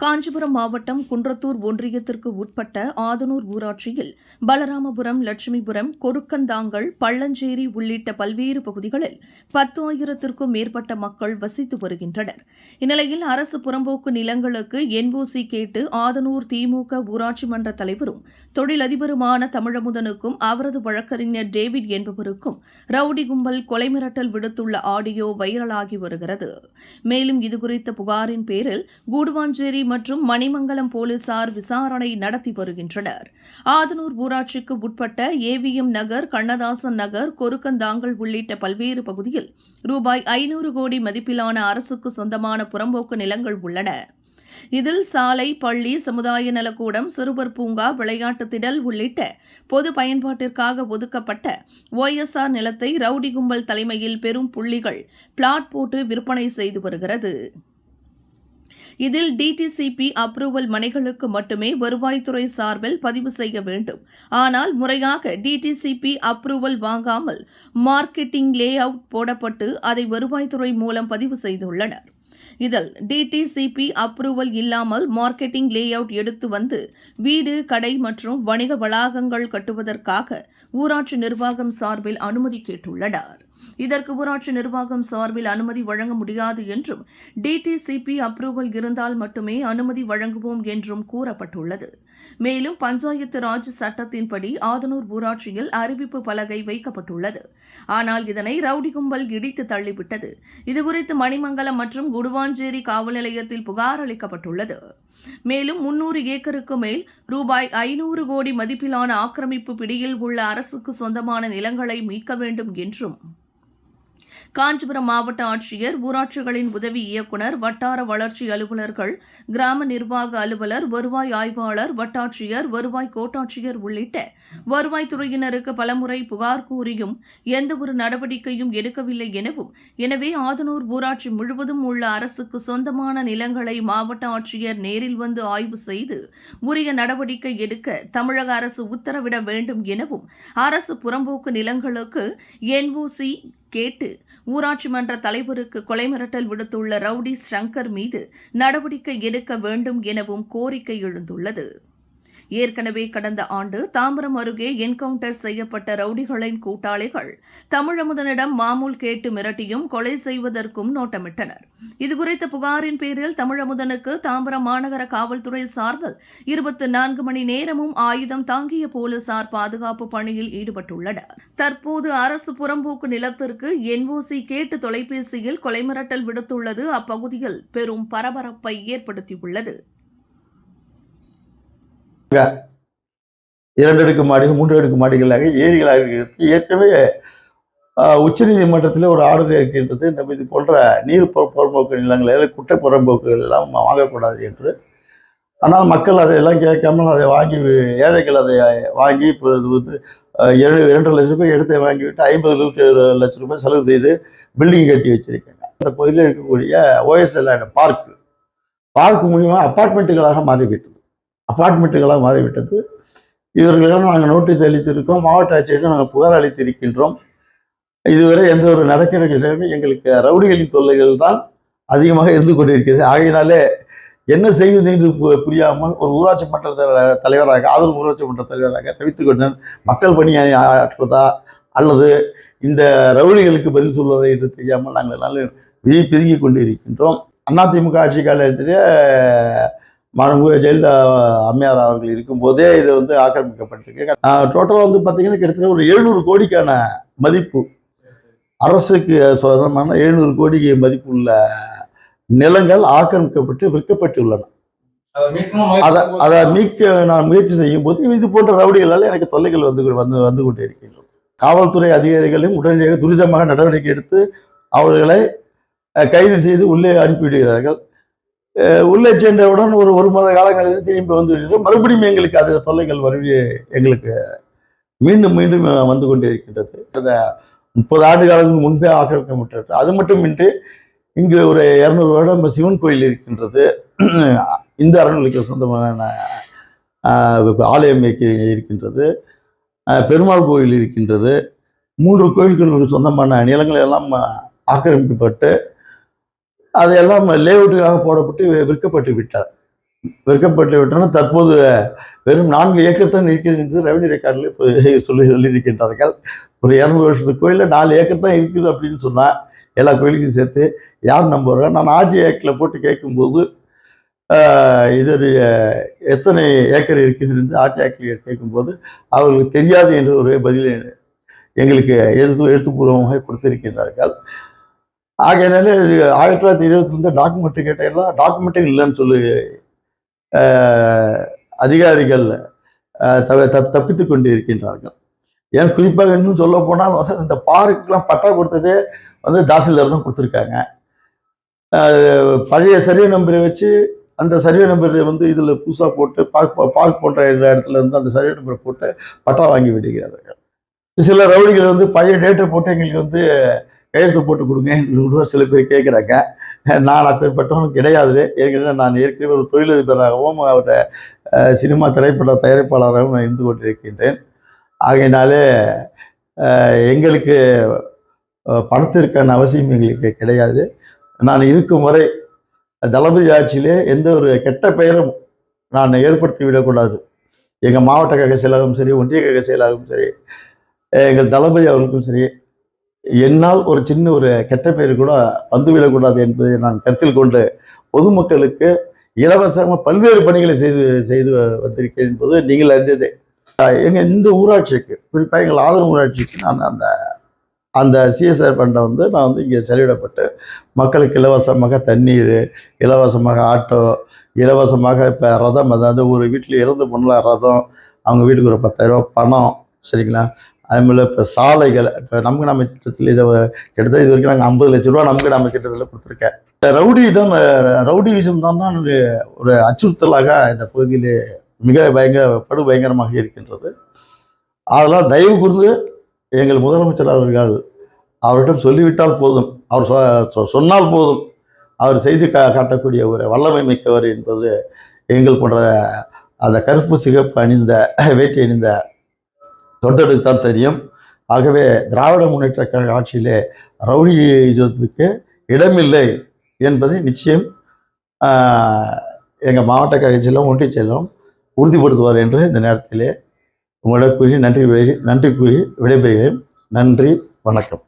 காஞ்சிபுரம் மாவட்டம் குன்றத்தூர் ஒன்றியத்திற்கு உட்பட்ட ஆதனூர் ஊராட்சியில் பலராமபுரம் லட்சுமிபுரம் கொருக்கந்தாங்கல் பள்ளஞ்சேரி உள்ளிட்ட பல்வேறு பகுதிகளில் பத்து ஆயிரத்திற்கும் மேற்பட்ட மக்கள் வசித்து வருகின்றனர். இந்நிலையில் அரசு புறம்போக்கு நிலங்களுக்கு என்ஓசி கேட்டு ஆதனூர் திமுக ஊராட்சி மன்ற தலைவரும் தொழிலதிபருமான தமிழமுதனுக்கும் அவரது வழக்கறிஞர் டேவிட் என்பவருக்கும் ரவுடி கும்பல் கொலை மிரட்டல் விடுத்துள்ள ஆடியோ வைரலாகி வருகிறது. மேலும் இதுகுறித்த புகாரின் பேரில் கூடுவாஞ்சேரி மற்றும் மணிமங்கலம் போலீசார் விசாரணை நடத்தி வருகின்றனர். ஆதனூர் ஊராட்சிக்கு உட்பட்ட ஏவிஎம் நகர் கண்ணதாசன் நகர் கொருக்கந்தாங்கல் உள்ளிட்ட பல்வேறு பகுதியில் ரூபாய் ஐநூறு கோடி மதிப்பிலான அரசுக்கு சொந்தமான புறம்போக்கு நிலங்கள் உள்ளன. இதில் சாலை பள்ளி சமுதாய நலக்கூடம் சிறுவர் பூங்கா விளையாட்டு திடல் உள்ளிட்ட பொது பயன்பாட்டிற்காக ஒதுக்கப்பட்ட OSR நிலத்தை ரவுடி கும்பல் தலைமையில் பெரும் புள்ளிகள் பிளாட் போட்டு விற்பனை செய்து வருகிறது. இதில் டிடிசிபி அப்ரூவல் மனைகளுக்கு மட்டுமே வருவாய்த்துறை சார்பில் பதிவு செய்ய வேண்டும். ஆனால் முறையாக டிடிசிபி அப்ரூவல் வாங்காமல் மார்க்கெட்டிங் லே அவுட் போடப்பட்டு அதை வருவாய்த்துறை மூலம் பதிவு செய்துள்ளனர். இதில் டிடிசிபி அப்ரூவல் இல்லாமல் மார்க்கெட்டிங் லே அவுட் எடுத்து வந்து வீடு கடை மற்றும் வணிக வளாகங்கள் கட்டுவதற்காக ஊராட்சி நிர்வாகம் சார்பில் அனுமதி கேட்டுள்ளனர். இதற்கு ஊராட்சி நிர்வாகம் சார்பில் அனுமதி வழங்க முடியாது என்றும் டிடிசிபி அப்ரூவல் இருந்தால் மட்டுமே அனுமதி வழங்குவோம் என்றும் கூறப்பட்டுள்ளது. மேலும் பஞ்சாயத்து ராஜ் சட்டத்தின்படி ஆதனூர் ஊராட்சியில் அறிவிப்பு பலகை வைக்கப்பட்டுள்ளது. ஆனால் இதனை ரவுடி கும்பல் இடித்து தள்ளிவிட்டது. இதுகுறித்து மணிமங்கலம் மற்றும் குடுவாஞ்சேரி காவல் நிலையத்தில் புகார் அளிக்கப்பட்டுள்ளது. மேலும் முன்னூறு ஏக்கருக்கு மேல் ரூபாய் ஐநூறு கோடி மதிப்பிலான ஆக்கிரமிப்பு பிடியில் உள்ள அரசுக்கு சொந்தமான நிலங்களை மீட்க வேண்டும் என்றும் காஞ்சிபுரம் மாவட்ட ஆட்சியர் ஊராட்சிகளின் உதவி இயக்குநர் வட்டார வளர்ச்சி அலுவலர்கள் கிராம நிர்வாக அலுவலர் வருவாய் ஆய்வாளர் வட்டாட்சியர் வருவாய் கோட்டாட்சியர் உள்ளிட்ட வருவாய்த்துறையினருக்கு பலமுறை புகார் கூறியும் எந்தவொரு நடவடிக்கையும் எடுக்கவில்லை எனவும் எனவே ஆதனூர் ஊராட்சி முழுவதும் உள்ள அரசுக்கு சொந்தமான நிலங்களை மாவட்ட ஆட்சியர் நேரில் வந்து ஆய்வு செய்து உரிய நடவடிக்கை எடுக்க தமிழக அரசு உத்தரவிட வேண்டும் எனவும் அரசு புறம்போக்கு நிலங்களுக்கு என்ஓசி கேட்டு ஊராட்சி மன்ற தலைவருக்கு கொலை மிரட்டல் விடுத்துள்ள ரவுடி சங்கர் மீது நடவடிக்கை எடுக்க வேண்டும் எனவும் கோரிக்கை எழுந்துள்ளது. ஏற்கனவே கடந்த ஆண்டு தாம்பரம் அருகே என்கவுண்டர் செய்யப்பட்ட ரவுடிகளின் கூட்டாளிகள் தமிழமுதனிடம் மாமூல் கேட்டு மிரட்டியும் கொலை செய்வதற்கும் நோட்டமிட்டனர். இதுகுறித்த புகாரின் பேரில் தமிழமுதனுக்கு தாம்பரம் மாநகர காவல்துறை சார்பில் இருபத்தி நான்கு மணி நேரமும் ஆயுதம் தாங்கிய போலீசார் பாதுகாப்பு பணியில் ஈடுபட்டுள்ளனர். தற்போது அரசு புறம்போக்கு நிலத்திற்கு என்ஓசி கேட்டு தொலைபேசியில் கொலை மிரட்டல் விடுத்துள்ளது. அப்பகுதியில் பெரும் பரபரப்பை ஏற்படுத்தியுள்ளது. இரண்டு அடுக்கு மாடிகள் மூன்று அடுக்கு மாடிகளாக ஏரிகளாக இருக்கிறது. ஏற்கனவே உச்ச நீதிமன்றத்தில் ஒரு ஆர்டர் இருக்கின்றது. இந்த இது போன்ற நீர் புறம்போக்கு நிலங்களில் குட்டை புறம்போக்குகள் எல்லாம் வாங்கக்கூடாது என்று. ஆனால் மக்கள் அதையெல்லாம் கேட்காமல் அதை வாங்கி ஏழைகள் அதை வாங்கி இப்போ இது வந்து ஏழு இரண்டு லட்சம் ரூபாய் எடுத்து வாங்கிவிட்டு ஐம்பது லட்சம் ரூபாய் செலவு செய்து பில்டிங் கட்டி வச்சிருக்காங்க. அந்த பகுதியில் இருக்கக்கூடிய ஓஎஸ்எல் பார்க்கு பார்க் மூலியமாக அப்பார்ட்மெண்ட்டுகளாக மாறிவிட்டது. அப்பார்ட்மெண்ட்டுகளாக மாறிவிட்டது. இவர்களிடம் நாங்கள் நோட்டீஸ் அளித்திருக்கோம். மாவட்ட ஆட்சியருக்கு நாங்கள் புகார் அளித்திருக்கின்றோம். இதுவரை எந்த ஒரு நடக்கடிகளுமே எங்களுக்கு ரவுடிகளின் தொல்லைகள் தான் அதிகமாக இருந்து கொண்டிருக்கிறது. ஆகையினாலே என்ன செய்வது என்று பு- புரியாமல் ஒரு ஊராட்சி மன்ற தலைவராக ஆதரவு ஊராட்சி மன்ற தலைவராக தவித்துக் கொண்டேன் மக்கள் பணியை ஆற்றுவதா? அல்லது இந்த ரவுடிகளுக்கு பதில் சொல்வதை என்று தெரியாமல் நாங்கள் நல்ல விழி பிதுங்கி கொண்டு இருக்கின்றோம் அதிமுக ஆட்சி காலத்திலே மாண்புமிகு ஜெயலலிதா அம்மையார் அவர்கள் இருக்கும்போதே இது வந்து ஆக்கிரமிக்கப்பட்டிருக்கு. டோட்டலாக வந்து பார்த்தீங்கன்னா கிட்டத்தட்ட ஒரு எழுநூறு கோடிக்கான மதிப்பு. அரசுக்கு சொந்தமான எழுநூறு கோடிக்கு மதிப்புள்ள நிலங்கள் ஆக்கிரமிக்கப்பட்டு விற்கப்பட்டுள்ளன. அதை மீட்கணும்? அதை அதை மீட்க நான் முயற்சி செய்யும் போது இது போன்ற ரவுடிகளால் எனக்கு தொல்லைகள் வந்து வந்து வந்து கொண்டே இருக்கின்றன காவல்துறை அதிகாரிகளும் உடனடியாக துரிதமாக நடவடிக்கை எடுத்து அவர்களை கைது செய்து உள்ளே அனுப்பிவிடுகிறார்கள். உள்ளே சென்றவுடன் ஒரு ஒரு மாத காலங்களில் திரும்பி வந்து விடுகிறோம். மறுபடியும் எங்களுக்கு அது தொல்லைகள் மறுபடி எங்களுக்கு மீண்டும் மீண்டும் வந்து கொண்டே இருக்கின்றது இந்த முப்பது ஆண்டு காலங்களுக்கு முன்பே ஆக்கிரமிக்கப்பட்டது. அது மட்டுமின்றி இங்கு ஒரு இரநூறு வருடம் சிவன் கோயில் இருக்கின்றது. இந்த அறநிலைக்கு சொந்தமான ஆலயம் இருக்கின்றது. பெருமாள் கோயில் இருக்கின்றது. மூன்று கோயில்களுக்கு சொந்தமான நிலங்கள் எல்லாம் ஆக்கிரமிக்கப்பட்டு அதையெல்லாம் லேஅவுட்டுக்காக போடப்பட்டு விற்கப்பட்டு விட்டார். விற்கப்பட்டு விட்டன தற்போது வெறும் நான்கு ஏக்கர் தான் இருக்கிறது. ரெவன்யூ ரெக்கார்டில் இப்போ சொல்லி சொல்லியிருக்கின்றார்கள். ஒரு இரநூறு வருஷத்துக்கு கோயிலில் நாலு ஏக்கர் தான் இருக்குது அப்படின்னு சொன்னால் எல்லா கோயிலுக்கும் சேர்த்து யார் நம்புறாங்க நான் ஆஜி ஏக்கில் போட்டு கேட்கும்போது ஆஹ், எத்தனை ஏக்கர் இருக்குன்னு ஆர்டி ஆக்டில் கேட்கும்போது அவர்களுக்கு தெரியாது என்று ஒரு பதில் எங்களுக்கு எழுத்து எழுத்துப்பூர்வமாக கொடுத்திருக்கின்றார்கள். ஆகையினால இது ஆயிரத்தி தொள்ளாயிரத்தி இருபத்தி ரெண்டு டாக்குமெண்ட் கேட்டெல்லாம் டாக்குமெண்ட்டும் இல்லைன்னு சொல்லி அதிகாரிகள் தவ- தப் தப்பித்து கொண்டு இருக்கின்றார்கள் ஏன் குறிப்பாக இன்னும் சொல்ல போனால் வந்து இந்த பார்க்குலாம் பட்டா கொடுத்ததே வந்து தாசில்தார் தான் கொடுத்துருக்காங்க. பழைய சர்வே நம்பரை வச்சு அந்த சர்வே நம்பர் வந்து இதில் புதுசாக போட்டு பார்க் பார்க் போன்ற இடத்துல இருந்து அந்த சர்வே நம்பரை போட்டு பட்டா வாங்கி விடுகிறார்கள். சில ரவுடிகள் வந்து பழைய டேட்டை போட்டு எங்களுக்கு வந்து கையெழுத்து போட்டு கொடுங்க. கூட சில பேர் கேட்குறாங்க. நான் அப்பேற்பட்டவனும் கிடையாது ஏற்கனவே நான் ஏற்கனவே ஒரு தொழிலதிபராகவும் அவரை சினிமா திரைப்பட தயாரிப்பாளராகவும் நான் இருந்து கொண்டிருக்கின்றேன். ஆகையினாலே எங்களுக்கு பணத்திற்கான அவசியம் எங்களுக்கு கிடையாது. நான் இருக்கும் வரை தளபதி ஆட்சியிலே எந்த ஒரு கெட்ட பெயரும் நான் ஏற்படுத்தி விடக்கூடாது. எங்கள் மாவட்ட கழக செயலாகவும் சரி ஒன்றிய கழக செயலாகவும் சரி எங்கள் தளபதி அவர்களுக்கும் சரி என்னால் ஒரு சின்ன ஒரு கெட்ட பெயர் கூட வந்துவிடக்கூடாது என்பதை நான் கருத்தில் கொண்டு பொதுமக்களுக்கு இலவசமாக பல்வேறு பணிகளை செய்து செய்து வந்திருக்கேன் என்பது நீங்கள் அறிந்ததே. எங்கள் இந்த ஊராட்சிக்கு குறிப்பாக எங்கள் ஆதரவு ஊராட்சிக்கு நான் அந்த அந்த சிஎஸ்ஆர் ஃபண்டை வந்து நான் வந்து இங்கே செலவிடப்பட்டு மக்களுக்கு இலவசமாக தண்ணீர் இலவசமாக ஆட்டோ இலவசமாக இப்போ ரதம் அதாவது ஒரு வீட்டில் இறந்து போனால் ரதம் அவங்க வீட்டுக்கு ஒரு பத்தாயிரம் பணம் சரிங்களா? அதுமாதிரி இப்போ சாலைகள் இப்போ நமக்கு நம்ம திட்டத்தில் இதை கிட்டத்தட்ட இது வரைக்கும் நாங்கள் ஐம்பது லட்ச ரூபா நமக்கு நம்ம திட்டத்தில் கொடுத்துருக்கேன். ரவுடி தான் ரவுடிவிசம் தான் தான் ஒரு அச்சுறுத்தலாக இந்த பகுதியில் மிக பயங்கர படு பயங்கரமாக இருக்கின்றது. அதெல்லாம் தயவு கூர்ந்து எங்கள் முதலமைச்சர் அவர்கள் அவரிடம் சொல்லிவிட்டால் போதும். அவர் சொ- சொ- சொன்னால் போதும். அவர் செய்து கா காட்டக்கூடிய ஒரு வல்லமை மிக்கவர் என்பது எங்கள் போன்ற அந்த கருப்பு சிகப்பு அணிந்த வேட்டி அணிந்த தொண்டருக்கு தெரியும். ஆகவே திராவிட முன்னேற்ற கழக ஆட்சியிலே ரவுடியத்துக்கு இடமில்லை என்பதை நிச்சயம் எங்கள் மாவட்ட கழக செல்லும் ஒன்றிய செல்லும் உறுதிப்படுத்துவார் என்று இந்த நேரத்திலே உங்களிடம் கூறி நன்றி நன்றி கூறி விடைபெறுகிறேன். நன்றி வணக்கம்.